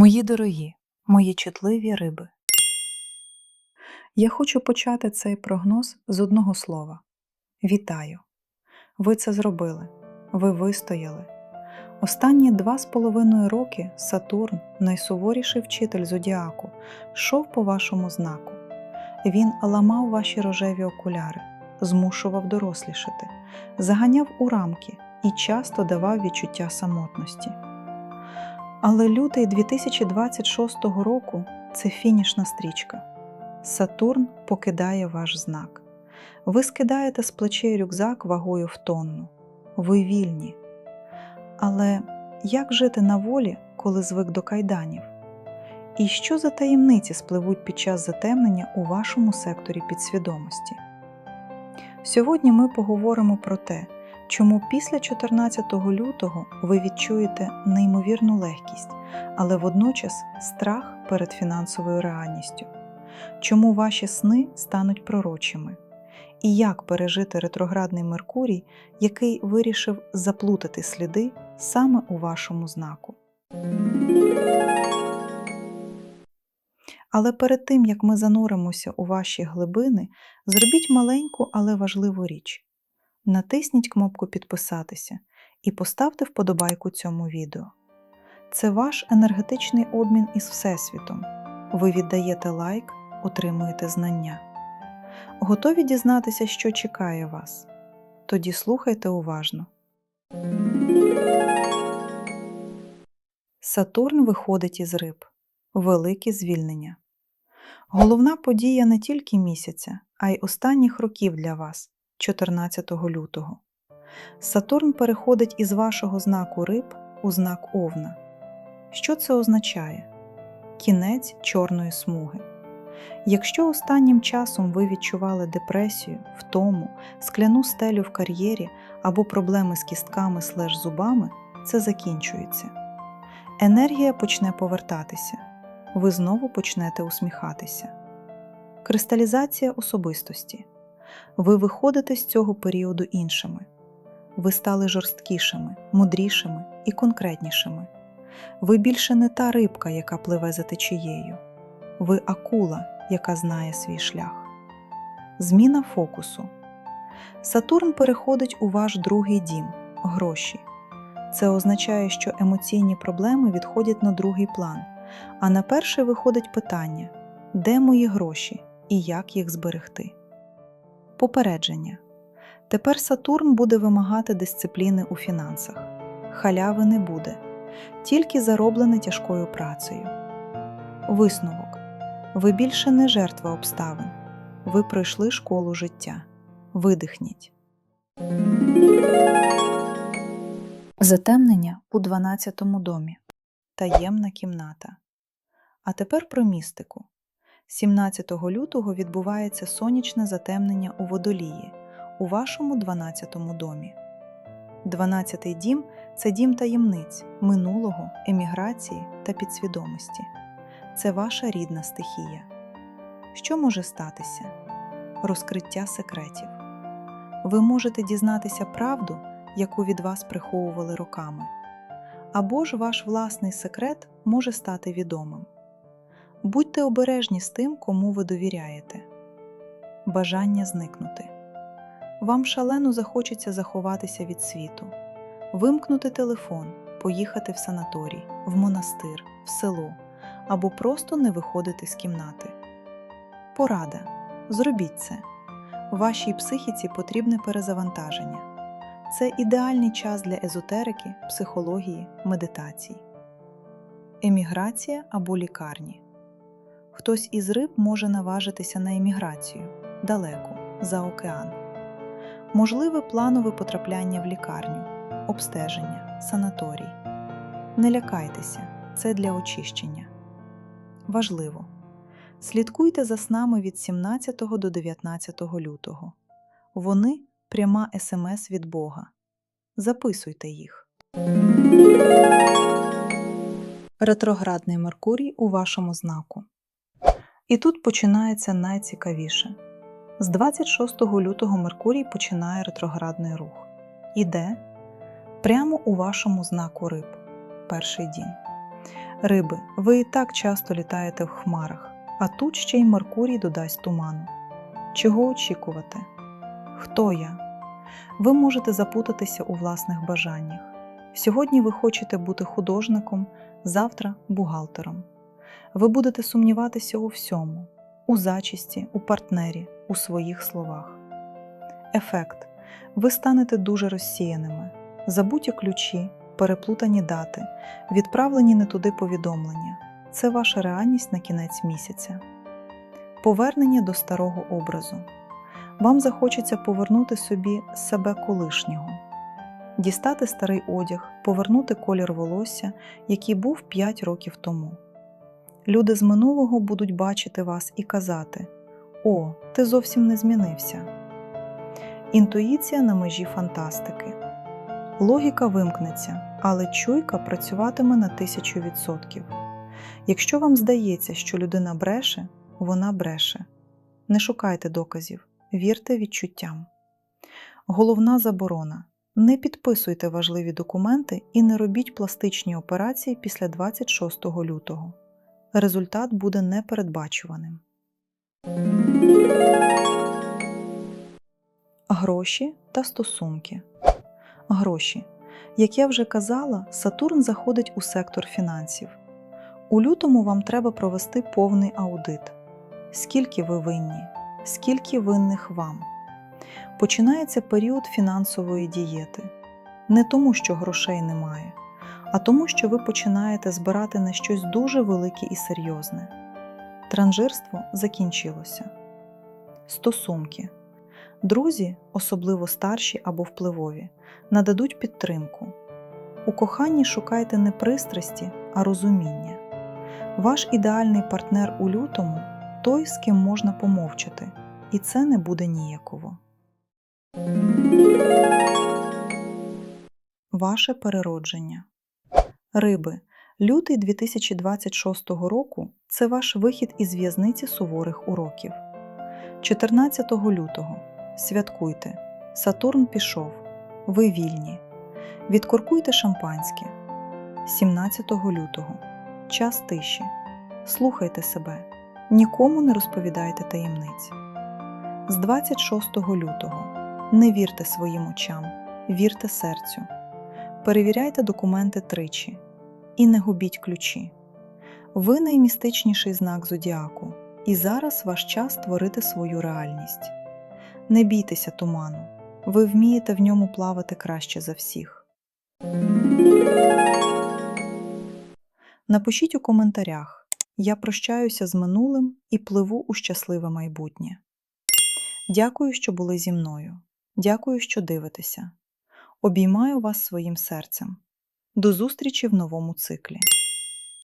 Мої дорогі, мої чутливі риби. Я хочу почати цей прогноз з одного слова. Вітаю! Ви це зробили. Ви вистояли. Останні два з половиною роки Сатурн, найсуворіший вчитель зодіаку, йшов по вашому знаку. Він ламав ваші рожеві окуляри, змушував дорослішати, заганяв у рамки і часто давав відчуття самотності. Але лютий 2026 року це фінішна стрічка. Сатурн покидає ваш знак. Ви скидаєте з плечей рюкзак вагою в тонну. Ви вільні. Але як жити на волі, коли звик до кайданів? І що за таємниці спливуть під час затемнення у вашому секторі підсвідомості? Сьогодні ми поговоримо про те, чому після 14 лютого ви відчуєте неймовірну легкість, але водночас страх перед фінансовою реальністю, чому ваші сни стануть пророчими, і як пережити ретроградний Меркурій, який вирішив заплутати сліди саме у вашому знаку. Але перед тим як ми зануримося у ваші глибини, зробіть маленьку, але важливу річ. Натисніть кнопку Підписатися і поставте вподобайку цьому відео. Це ваш енергетичний обмін із Всесвітом. Ви віддаєте лайк, отримуєте знання. Готові дізнатися, що чекає вас? Тоді слухайте уважно. Сатурн виходить із риб. Велике звільнення. Головна подія не тільки місяця, а й останніх років для вас 14 лютого. Сатурн переходить із вашого знаку риб у знак Овна. Що це означає? Кінець чорної смуги. Якщо останнім часом ви відчували депресію, втому, скляну стелю в кар'єрі або проблеми з кістками слеж зубами, це закінчується. Енергія почне повертатися, ви знову почнете усміхатися. Кристалізація особистості. Ви виходите з цього періоду іншими. Ви стали жорсткішими, мудрішими і конкретнішими. Ви більше не та рибка, яка пливе за течією. Ви акула, яка знає свій шлях. Зміна фокусу. Сатурн переходить у ваш другий дім гроші. Це означає, що емоційні проблеми відходять на другий план, а на перший виходить питання: де мої гроші і як їх зберегти. Попередження. Тепер Сатурн буде вимагати дисципліни у фінансах. Халяви не буде, тільки зароблене тяжкою працею. Висновок. Ви більше не жертва обставин. Ви пройшли школу життя. Видихніть. Затемнення у 12 домі. Таємна кімната. А тепер про містику. 17 лютого відбувається сонячне затемнення у водолії у вашому 12 домі. 12-й дім це дім таємниць, минулого, еміграції та підсвідомості. Це ваша рідна стихія. Що може статися? Розкриття секретів. Ви можете дізнатися правду, яку від вас приховували роками. Або ж ваш власний секрет може стати відомим. Будьте обережні з тим, кому ви довіряєте. Бажання зникнути. Вам шалено захочеться заховатися від світу, вимкнути телефон, поїхати в санаторій, в монастир, в село або просто не виходити з кімнати. Порада. Зробіть це. Вашій психіці потрібне перезавантаження. Це ідеальний час для езотерики, психології, медитацій. Еміграція або лікарні. Хтось із риб може наважитися на еміграцію далеко, за океан. Можливе планове потрапляння в лікарню, обстеження, санаторій. Не лякайтеся, це для очищення. Важливо. Слідкуйте за снами від 17 до 19 лютого. Вони пряма смс від Бога. Записуйте їх. Ретроградний Меркурій у вашому знаку. І тут починається найцікавіше. З 26 лютого Меркурій починає ретроградний рух. Іде прямо у вашому знаку риб перший дім. Риби, ви і так часто літаєте в хмарах, а тут ще й Меркурій додасть туману. Чого очікувати? Хто я? Ви можете запутатися у власних бажаннях. Сьогодні ви хочете бути художником, завтра бухгалтером. Ви будете сумніватися у всьому, у зачисті, у партнері, у своїх словах. Ефект. Ви станете дуже розсіяними, забуті ключі, переплутані дати, відправлені не туди повідомлення. Це ваша реальність на кінець місяця. Повернення до старого образу. Вам захочеться повернути собі себе колишнього, дістати старий одяг, повернути колір волосся, який був 5 років тому. Люди з минулого будуть бачити вас і казати: О, ти зовсім не змінився. Інтуїція на межі фантастики. Логіка вимкнеться, але чуйка працюватиме на тисячу відсотків. Якщо вам здається, що людина бреше, вона бреше. Не шукайте доказів, вірте відчуттям. Головна заборона. Не підписуйте важливі документи і не робіть пластичні операції після 26 лютого. Результат буде непередбачуваним. Гроші та стосунки. Гроші. Як я вже казала, Сатурн заходить у сектор фінансів. У лютому вам треба провести повний аудит. Скільки ви винні, скільки винних вам. Починається період фінансової дієти. Не тому, що грошей немає, а тому, що ви починаєте збирати на щось дуже велике і серйозне. Транжирство закінчилося. Стосунки. Друзі, особливо старші або впливові, нададуть підтримку. У коханні шукайте не пристрасті, а розуміння. Ваш ідеальний партнер у лютому той, з ким можна помовчати, і це не буде ніяково. Ваше переродження. Риби. Лютий 2026 року це ваш вихід із в'язниці суворих уроків. 14 лютого. Святкуйте. Сатурн пішов. Ви вільні. Відкуркуйте шампанське. 17 лютого. Час тиші. Слухайте себе. Нікому не розповідайте таємниць. З 26 лютого. Не вірте своїм очам, вірте серцю. Перевіряйте документи тричі і не губіть ключі. Ви наймістичніший знак зодіаку, і зараз ваш час творити свою реальність. Не бійтеся туману, ви вмієте в ньому плавати краще за всіх. Напишіть у коментарях: Я прощаюся з минулим і пливу у щасливе майбутнє. Дякую, що були зі мною. Дякую, що дивитеся. Обіймаю вас своїм серцем. До зустрічі в новому циклі.